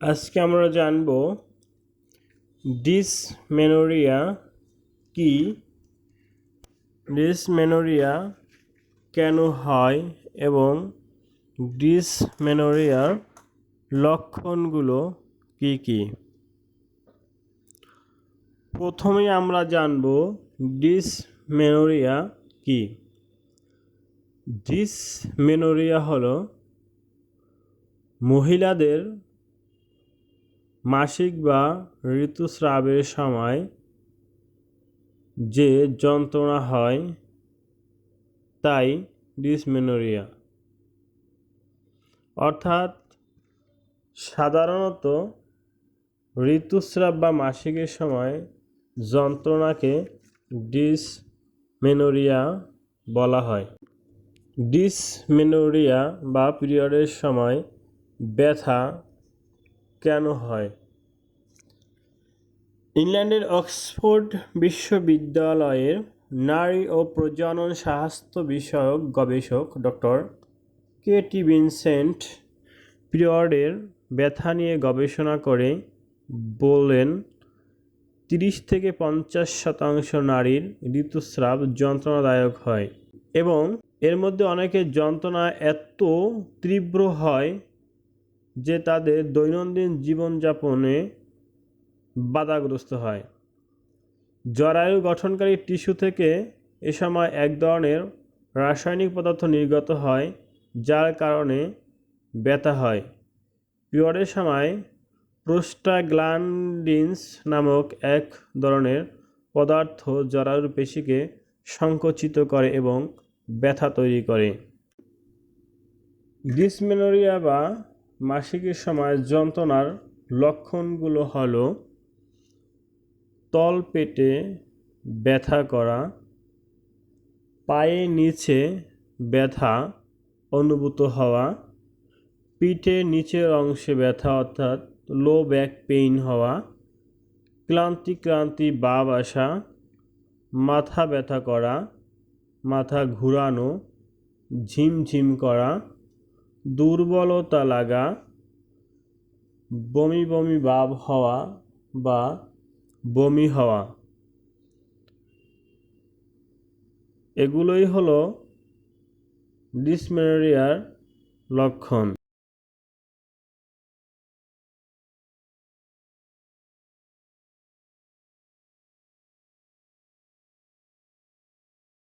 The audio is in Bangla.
আজকে আমরা জানব ডিসমেনোরিয়া কি? ডিসমেনোরিয়া কেন হয় এবং ডিসমেনোরিয়ার লক্ষণগুলো কি কি? প্রথমেই আমরা জানব ডিসমেনোরিয়া কি? ডিসমেনোরিয়া হলো মহিলাদের মাসিক বা ঋতুস্রাবের সময় যে যন্ত্রণা হয় তাই ডিসমেনোরিয়া। অর্থাৎ সাধারণত ঋতুস্রাব বা মাসিকের সময় যন্ত্রণাকে ডিসমেনোরিয়া বলা হয়। ডিসমেনোরিয়া বা পিরিয়ডের সময় ব্যথা কেন হয়? ইংল্যান্ডের অক্সফোর্ড বিশ্ববিদ্যালয়ের নারী ও প্রজনন স্বাস্থ্য বিষয়ক গবেষক ডক্টর কে টি ভিনসেন্ট পিরিয়ডের ব্যথা নিয়ে গবেষণা করে বলেন, তিরিশ থেকে পঞ্চাশ শতাংশ নারীর ঋতুস্রাব যন্ত্রণাদায়ক হয় এবং এর মধ্যে অনেকের যন্ত্রণা এত তীব্র হয় যে তাদের দৈনন্দিন জীবনযাপনে বাধাগ্রস্ত হয়। জরায়ু গঠনকারী টিস্যু থেকে এ সময় এক ধরনের রাসায়নিক পদার্থ নির্গত হয়, যার কারণে ব্যথা হয়। পিরিয়ডের সময় প্রোস্টাগ্ল্যান্ডিন্স নামক এক ধরনের পদার্থ জরায়ুর পেশিকে সংকুচিত করে এবং ব্যথা তৈরি করে। ডিসমেনোরিয়া বা মাসিকের সময় যন্ত্রণার লক্ষণগুলো হলো তল পেটে ব্যথা করা, পায়ে নিচে ব্যথা অনুভূত হওয়া, পিঠে নিচের অংশে ব্যথা অর্থাৎ লো ব্যাক পেইন হওয়া, ক্লান্তি ক্লান্তি ভাব আসা, মাথা ব্যথা করা, মাথা ঘুরানো, ঝিমঝিম করা দুর্বলতা লাগা বমি বমি ভাব হওয়া বা বমি হওয়া। এগুলোই হলো ডিসমেনোরিয়ার লক্ষণ।